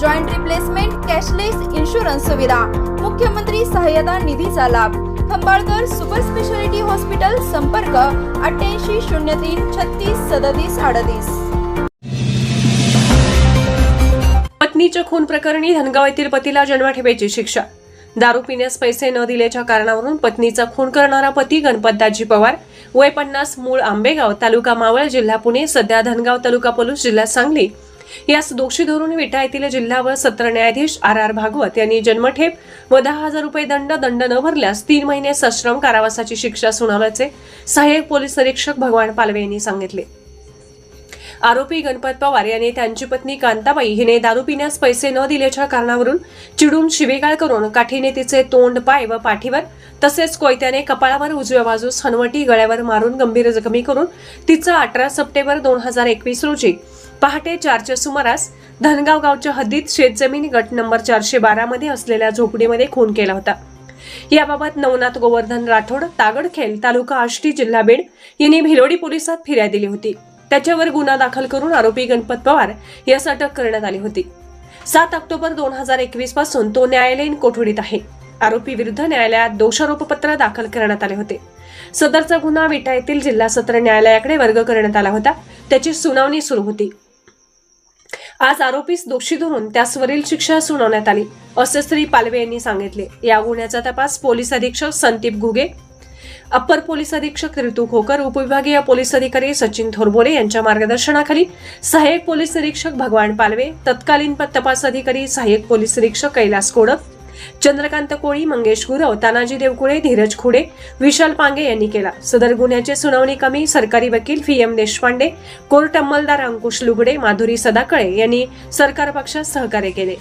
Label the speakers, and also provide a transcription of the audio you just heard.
Speaker 1: joint replacement cashless insurance सुविधा मुख्यमंत्री सहाय्यता निधीचा लाभ. खंबाळकर सुपर स्पेशालिटी हॉस्पिटल संपर्क अठ्ठ्याऐंशी शून्य तीन छत्तीस सदतीस अडतीस.
Speaker 2: पत्नीच्या खून प्रकरणी धनगाव येथील पतीला जन्मठेपेची शिक्षा. दारू पिण्यास पैसे न दिल्याच्या कारणावरून पत्नीचा खून करणारा पती गणपतदाजी पवार वय पन्नास मूळ आंबेगाव तालुका मावळ जिल्हा पुणे सध्या धनगाव तालुका पोलीस जिल्हा सांगली. यास दोषी धरून विटा येथील जिल्हा व सत्र न्यायाधीश आर आर भागवत यांनी जन्मठेप व दहा हजार रुपये दंड दंड न भरल्यास तीन महिने सश्रम कारावासाची शिक्षा सुनावल्याचे सहाय्यक पोलीस निरीक्षक भगवान पालवे यांनी सांगितले. आरोपी गणपत पवार यांनी त्यांची पत्नी कांताबाई हिने दारू पिण्यास पैसे न दिल्याच्या कारणावरून चिडून शिवेगाळ करून काठीने तिचे तोंड पाय व पाठीवर तसेच कोयत्याने कपाळावर उजव्या बाजूस हनवटी गळ्यावर मारून गंभीर जखमी करून तिचा अठरा सप्टेंबर दोन हजार एकवीस रोजी पहाटे चारच्या सुमारास धनगाव गावच्या हद्दीत शेतजमीन गट नंबर चारशे बारामध्ये असलेल्या झोपडीमध्ये खून केला होता. याबाबत नवनाथ गोवर्धन राठोड तागडखेल तालुका आष्टी जिल्हा बीड यांनी भिलोडी पोलिसात फिर्याद दिली होती. त्याच्यावर गुन्हा दाखल करून आरोपी गणपत पवार यास अटक करण्यात आली होती. सात ऑक्टोबर दोन हजार एकवीसपासून तो न्यायालयीन कोठडीत आहे. आरोपी विरुद्ध न्यायालयात दोषारोपपत्र दाखल करण्यात आले होते. सदरचा गुन्हा विटा येथील जिल्हा सत्र न्यायालयाकडे वर्ग करण्यात आला होता. त्याची सुनावणी सुरू होती. आज आरोपीस दोषी धरून त्यासवरील शिक्षा सुनावण्यात आली असे श्री पालवे यांनी सांगितले. या गुन्ह्याचा तपास पोलीस अधीक्षक संदीप घुगे अप्पर पोलीस अधीक्षक ऋतू खोकर उपविभागीय पोलीस अधिकारी सचिन थोरबोले यांच्या मार्गदर्शनाखाली सहाय्यक पोलीस निरीक्षक भगवान पालवे तत्कालीन प- तपास अधिकारी सहाय्यक पोलीस निरीक्षक कैलास कोडक चंद्रकांत कोळी मंगेश गुरव तानाजी देवकुळे धीरज खुडे विशाल पांगे यांनी केला. सदर गुन्ह्याची सुनावणी कमी सरकारी वकील फी एम. देशपांडे कोर्ट अंमलदार अंकुश लुगडे माधुरी सदाकळे यांनी सरकार पक्षात सहकार्य केले.